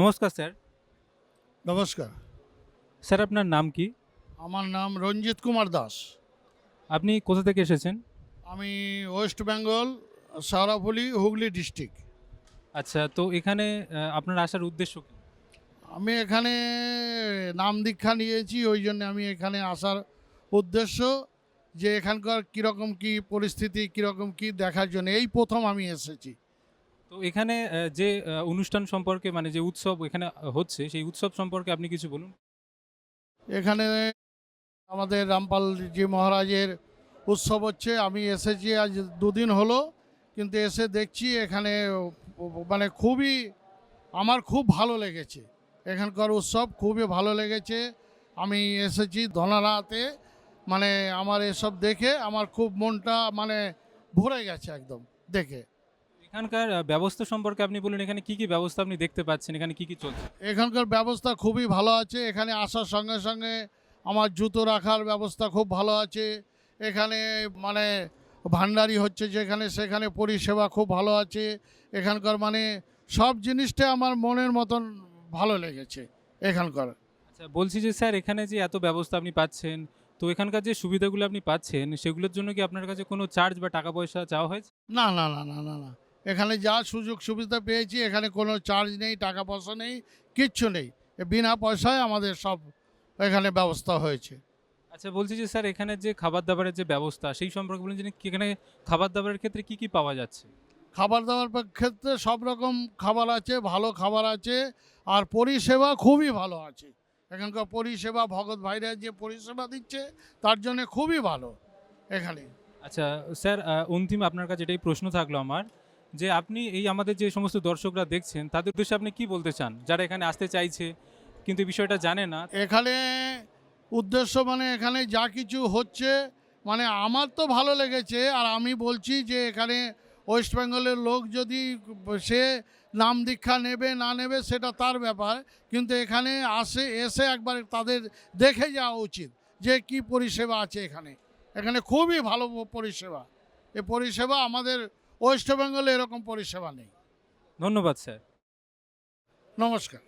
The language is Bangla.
নমস্কার স্যার। নমস্কার। স্যার আপনার নাম কি? আমার নাম রঞ্জিত কুমার দাস। আপনি কোথা থেকে এসেছেন? আমি ওয়েস্ট বেঙ্গল সারাফুলি হুগলি ডিস্ট্রিক্ট। আচ্ছা তো এখানে আপনার আসার উদ্দেশ্য কি? আমি এখানে নাম দীক্ষা নিয়েছি ওই জন্য আমি এখানে আসার উদ্দেশ্য যে এখানকার কীরকম কি পরিস্থিতি কীরকম কি দেখার জন্য। এই প্রথম আমি এসেছি। তো এখানে যে অনুষ্ঠান সম্পর্কে মানে যে উৎসব এখানে হচ্ছে, সেই উৎসব সম্পর্কে আপনি কিছু বলুন। এখানে আমাদের রামপালজি মহারাজের উৎসব হচ্ছে। আমি এসেছি আজ দুদিন হলো, কিন্তু এসে দেখছি এখানে মানে খুবই, আমার খুব ভালো লেগেছে। এখানকার উৎসব খুবই ভালো লেগেছে। আমি এসেছি ধনারাতে মানে আমার এসব দেখে আমার খুব মনটা মানে ভরে গেছে একদম, দেখে। এখানকার ব্যবস্থা সম্পর্কে আপনি বলুন এখানে কি কি ব্যবস্থা আপনি দেখতে পাচ্ছেন? এখানে কি কি চলছে? এখানকার ব্যবস্থা খুবই ভালো আছে। এখানে আসার সঙ্গে সঙ্গে আমার জুতো রাখার ব্যবস্থা খুব ভালো আছে। এখানে মানে ভান্ডারি হচ্ছে যেখানে সেখানে পরিষেবা খুব ভালো আছে। এখানকার মানে সব জিনিসটা আমার মনের মতন ভালো লেগেছে এখানকার। আচ্ছা বলছি যে স্যার এখানে যে এত ব্যবস্থা আপনি পাচ্ছেন তো এখানকার যে সুবিধাগুলো আপনি পাচ্ছেন সেগুলোর জন্য কি আপনার কাছে কোনো চার্জ বা টাকা পয়সা চাওয়া হয়েছে? না না না না না না। এখানে যা সুযোগ সুবিধা পেয়েছি এখানে কোনো চার্জ নেই টাকা পয়সা নেই কিচ্ছু নেই। বিনা পয়সায় আমাদের সব এখানে ব্যবস্থা হয়েছে। আচ্ছা বলছি যে স্যার এখানে যে খাবার দাবারের যে ব্যবস্থা সেই সম্পর্কে বলুন যে এখানে খাবার দাবারের ক্ষেত্রে কি কি পাওয়া যাচ্ছে? খাবার দাবার ক্ষেত্রে সব রকম খাবার আছে ভালো খাবার আছে আর পরিষেবা খুবই ভালো আছে। এখানকার পরিষেবা ভগৎ ভাইরা যে পরিষেবা দিচ্ছে তার জন্য খুবই ভালো এখানে। আচ্ছা স্যার অন্তিম আপনার কাছে এটাই প্রশ্ন থাকল আমার। যে আপনি এই আমাদের যে সমস্ত দর্শকরা দেখছেন, তাদের উদ্দেশ্যে আপনি কি বলতে চান? যারা এখানে আসতে চাইছে, কিন্তু বিষয়টা জানে না এখানে উদ্দেশ্য মানে এখানে যা কিছু হচ্ছে মানে আমার তো ভালো লেগেছে, আর আমি বলছি যে এখানে ওয়েস্ট বেঙ্গলের লোক যদি সে নাম দীক্ষা নেবে, না নেবে, সেটা তার ব্যাপার। কিন্তু এখানে আসে, এসে একবার তাদের দেখে যাওয়া উচিত যে কি পরিষেবা আছে এখানে। এখানে খুবই ভালো পরিষেবা। এ পরিষেবা আমাদের ওয়েস্ট বেঙ্গলে এরকম পরিষেবা নেই। ধন্যবাদ স্যার। নমস্কার।